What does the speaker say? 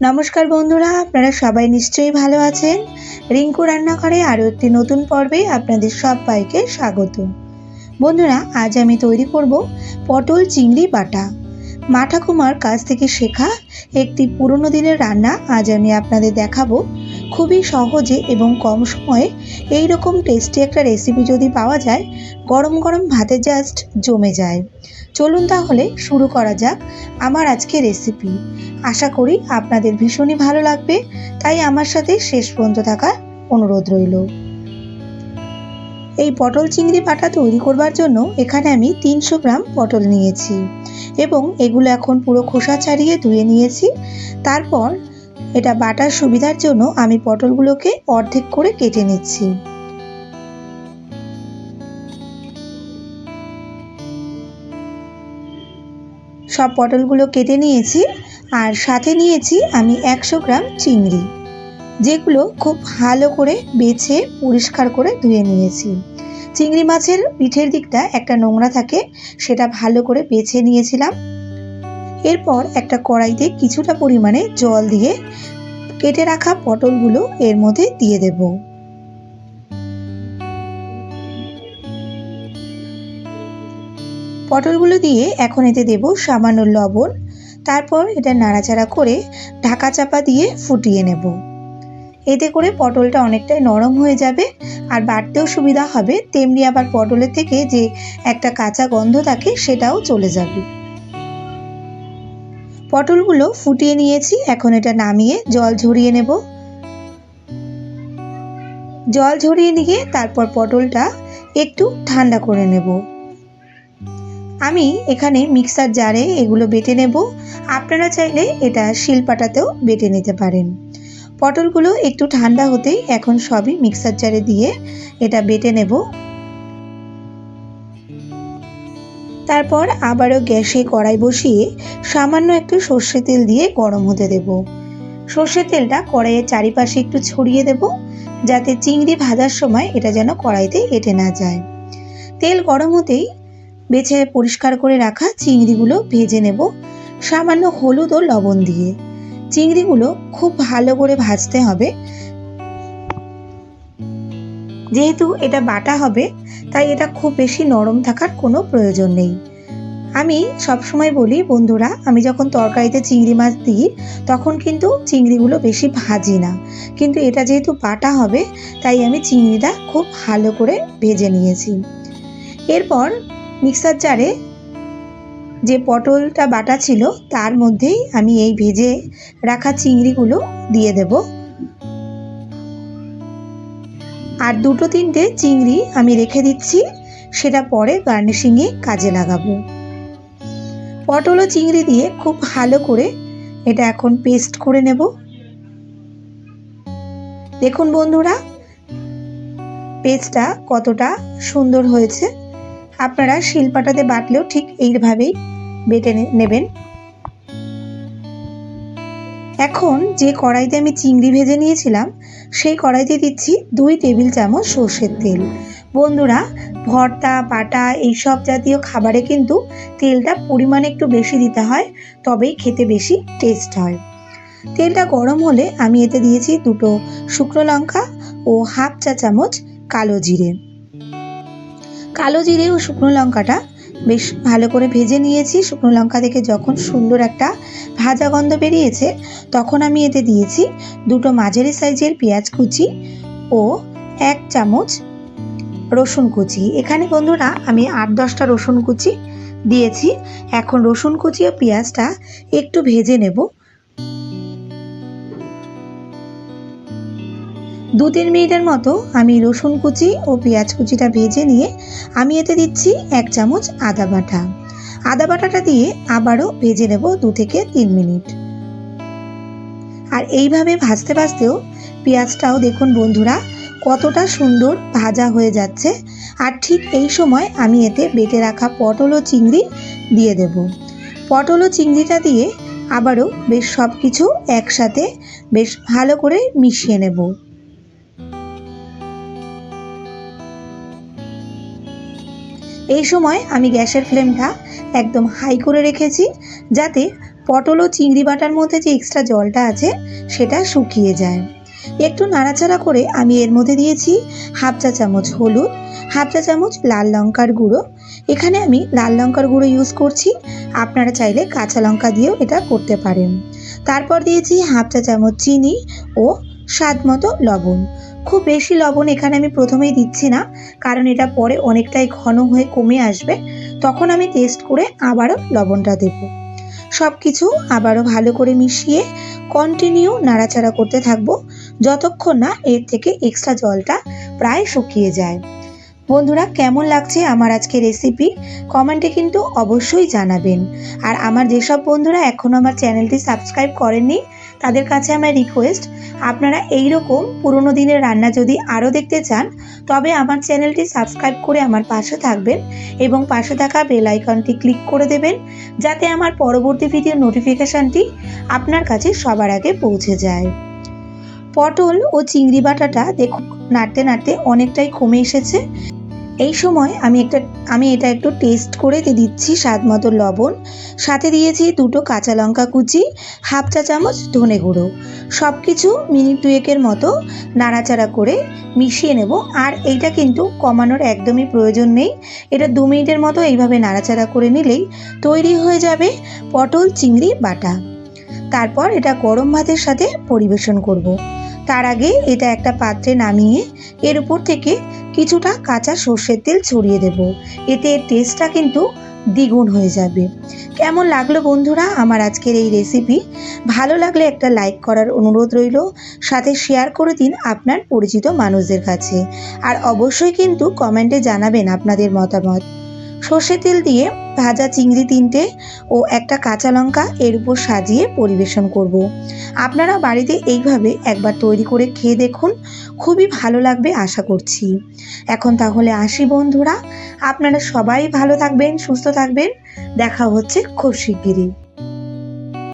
নমস্কার বন্ধুরা, আপনারা সবাই নিশ্চয়ই ভালো আছেন। রিঙ্কু রান্নাঘরে আরও একটি নতুন পর্বে আপনাদের সবাইকে স্বাগত। বন্ধুরা, আজ আমি তৈরি করব পটল চিংড়ি বাটা। মা ঠাকুমার কাছ থেকে শেখা একটি পুরনো দিনের রান্না আজ আমি আপনাদের দেখাবো। খুবই সহজে এবং কম সময়ে এই রকম টেস্টি একটা রেসিপি যদি পাওয়া যায়, গরম গরম ভাতে জাস্ট জমে যায়। চলুন তাহলে শুরু করা যাক আমার আজকে রেসিপি আশা করি আপনাদের ভীষণই ভালো লাগবে, তাই আমার সাথে শেষ পর্যন্ত থাকার অনুরোধ রইল। এই পটল চিংড়ি পাটা তৈরি করবার জন্য এখানে আমি তিনশো গ্রাম পটল নিয়েছি এবং এগুলো এখন পুরো খোসা ছাড়িয়ে ধুয়ে নিয়েছি। তারপর এটা বাটার সুবিধার জন্য আমি পটলগুলোকে অর্ধেক করে কেটে নিচ্ছি। সব পটলগুলো কেটে নিয়েছি আর সাথে নিয়েছি আমি একশো গ্রাম চিংড়ি, যেগুলো খুব ভালো করে বেছে পরিষ্কার করে ধুয়ে নিয়েছি। চিংড়ি মাছের পিঠের দিকটা একটা নোংরা থাকে, সেটা ভালো করে বেছে নিয়েছিলাম। এরপর একটা কড়াইতে কিছুটা পরিমাণে জল দিয়ে কেটে রাখা পটলগুলো এর মধ্যে দিয়ে দেব। পটলগুলো দিয়ে এখন এতে দেব সামান্য লবণ। তারপর এটা নাড়াচাড়া করে ঢাকা চাপা দিয়ে ফুটিয়ে নেব। এতে করে পটলটা অনেকটাই নরম হয়ে যাবে আর বাড়তেও সুবিধা হবে। তেমনি আবার পটলের থেকে যে একটা কাঁচা গন্ধ থাকে সেটাও চলে যাবে। পটলগুলো ফুটিয়ে নিয়েছি, এখন এটা নামিয়ে জল ঝরিয়ে নেব। জল ঝরিয়ে নিয়ে তারপর পটলটা একটু ঠান্ডা করে নেব। আমি এখানে মিক্সার জারে এগুলো বেটে নেব। আপনারা চাইলে এটা শিলপাটাতেও বেটে নিতে পারেন। পটলগুলো একটু ঠান্ডা হতেই এখন সবই মিক্সার জারে দিয়ে এটা বেটে নেব। তারপর আবারও গ্যাসে কড়াই বসিয়ে সামান্য একটু সর্ষে তেল দিয়ে গরম হতে দেব। সর্ষের তেলটা কড়াইয়ের চারিপাশে একটু ছড়িয়ে দেব, যাতে চিংড়ি ভাজার সময় এটা যেন কড়াইতে এঁটে না যায়। তেল গরম হতেই বেছে পরিষ্কার করে রাখা চিংড়িগুলো ভেজে নেব, সামান্য হলুদ ও লবণ দিয়ে। চিংড়িগুলো খুব ভালো করে ভাজতে হবে যেহেতু এটা বাটা হবে, তাই এটা খুব বেশি নরম থাকার কোনো প্রয়োজন নেই। আমি সবসময় বলি, বন্ধুরা, আমি যখন তরকারিতে চিংড়ি মাছ দিই, তখন কিন্তু চিংড়িগুলো বেশি ভাজি না। কিন্তু এটা যেহেতু বাটা হবে, তাই আমি চিংড়িটা খুব ভালো করে ভেজে নিয়েছি। এরপর মিক্সার জারে যে পটলটা বাটা ছিল, তার মধ্যেই আমি এই ভেজে রাখা চিংড়িগুলো দিয়ে দেব। আর দুটো তিনটে চিংড়ি আমি রেখে দিচ্ছি, সেটা পরে গার্নিশিংয়ে কাজে লাগাবো। পটল ও চিংড়ি দিয়ে খুব ভালো করে এটা এখন পেস্ট করে নেব। দেখুন বন্ধুরা, পেস্টটা কতটা সুন্দর হয়েছে। আপনারা শিলপাটাতে বাটলেও ঠিক এইভাবেই বেটে নেবেন। এখন যে কড়াইতে আমি চিংড়ি ভেজে নিয়েছিলাম সেই কড়াইতে দিচ্ছি দুই টেবিল চামচ সর্ষের তেল। বন্ধুরা, ভর্তা, পাটা এইসব জাতীয় খাবারে কিন্তু তেলটা পরিমাণে একটু বেশি দিতে হয়, তবেই খেতে বেশি টেস্ট হয়। তেলটা গরম হলে আমি এতে দিয়েছি দুটো শুকনো লঙ্কা ও হাফ চা চামচ কালো জিরে। কালো জিরে ও শুকনো লঙ্কাটা বেশ ভালো করে ভেজে নিয়েছি। শুকনো লঙ্কা থেকে যখন সুন্দর একটা ভাজা গন্ধ বেরিয়েছে, তখন আমি এতে দিয়েছি দুটো মাঝারি সাইজের পেঁয়াজ কুচি ও এক চামচ রসুন কুচি। এখানে বন্ধুরা আমি আট দশটা রসুন কুচি দিয়েছি। এখন রসুন কুচি ও পেঁয়াজটা একটু ভেজে নেব। দু তিন মিনিটের মতো আমি রসুন কুচি ও পেঁয়াজ কুচিটা ভেজে নিয়ে আমি এতে দিচ্ছি এক চামচ আদা বাটা। আদা বাটাটা দিয়ে আবারও ভেজে নেব দু থেকে তিন মিনিট। আর এইভাবে ভাজতে ভাজতেও পেঁয়াজটাও দেখুন বন্ধুরা, কতটা সুন্দর ভাজা হয়ে যাচ্ছে। আর ঠিক এই সময় আমি এতে বেটে রাখা পটল ও চিংড়ি দিয়ে দেব। পটল ও চিংড়িটা দিয়ে আবারও বেশ সব কিছু একসাথে বেশ ভালো করে মিশিয়ে নেব। এই সময় আমি গ্যাসের ফ্লেমটা একদম হাই করে রেখেছি, যাতে পটল ও চিংড়ি বাটার মধ্যে যে এক্সট্রা জলটা আছে, সেটা শুকিয়ে যায়। একটু নাড়াচাড়া করে আমি এর মধ্যে দিয়েছি হাফ চা চামচ হলুদ, হাফ চা চামচ লাল লঙ্কার গুঁড়ো। এখানে আমি লাল লঙ্কার গুঁড়ো ইউজ করছি, আপনারা চাইলে কাঁচা লঙ্কা দিয়েও এটা করতে পারেন। তারপর দিয়েছি হাফ চা চামচ চিনি ও স্বাদ মতো লবণ। খুব বেশি লবণ এখানে আমি প্রথমেই দিচ্ছি না, কারণ এটা পরে অনেকটাই ঘন হয়ে কমে আসবে। তখন আমি টেস্ট করে আবারও লবণটা দেব। সব কিছু আবারও ভালো করে মিশিয়ে কন্টিনিউ নাড়াচাড়া করতে থাকব, যতক্ষণ না এর থেকে এক্সট্রা জলটা প্রায় শুকিয়ে যায়। বন্ধুরা, কেমন লাগছে আমার আজকে রেসিপি কমেন্টে কিন্তু অবশ্যই জানাবেন। আর আমার যেসব বন্ধুরা এখনও আমার চ্যানেলটি সাবস্ক্রাইব করেননি তাদের কাছে আমার রিকোয়েস্ট আপনারা এই রকম পুরনো দিনের রান্না যদি আরও দেখতে চান, তবে আমার চ্যানেলটি সাবস্ক্রাইব করে আমার পাশে থাকবেন এবং পাশে থাকা বেল আইকনটি ক্লিক করে দেবেন, যাতে আমার পরবর্তী ভিডিওর নোটিফিকেশানটি আপনার কাছে সবার আগে পৌঁছে যায়। পটল ও চিংড়ি বাটাটা দেখুন, নাড়তে নাড়তে অনেকটাই কমে এসেছে। এই সময় আমি একটা, আমি এটা একটু টেস্ট করে দিচ্ছি স্বাদ মতো লবণ। সাথে দিয়েছি দুটো কাঁচা লঙ্কা কুচি, হাফ চা চামচ ধনে গুঁড়ো। সব কিছু মিনিট দুয়েকের মতো নাড়াচাড়া করে মিশিয়ে নেব। আর এইটা কিন্তু কমানোর একদমই প্রয়োজন নেই। এটা দু মিনিটের মতো এইভাবে নাড়াচাড়া করে নিলেই তৈরি হয়ে যাবে পটল, চিংড়ি, বাটা। তারপর এটা গরম ভাতের সাথে পরিবেশন করব। তার আগে এটা একটা পাত্রে নামিয়ে এর উপর থেকে কিছুটা কাঁচা সর্ষের তেল ছড়িয়ে দেব। এতে এর টেস্টটা কিন্তু দ্বিগুণ হয়ে যাবে। কেমন লাগল বন্ধুরা আমার আজকের এই রেসিপি ভালো লাগলে একটা লাইক করার অনুরোধ রইল, সাথে শেয়ার করে দিন আপনার পরিচিত মানুষদের কাছে। আর অবশ্যই কিন্তু কমেন্টে জানাবেন আপনাদের মতামত। সর্ষে তেল দিয়ে ভাজা চিংড়ি তিনটে ও একটা কাঁচা লঙ্কা এর উপর সাজিয়ে পরিবেশন করব। আপনারা বাড়িতে এইভাবে একবার তৈরি করে খেয়ে দেখুন, খুবই ভালো লাগবে আশা করছি এখন তাহলে আসি বন্ধুরা, আপনারা সবাই ভালো থাকবেন, সুস্থ থাকবেন, দেখা হচ্ছে খুব শিগগিরই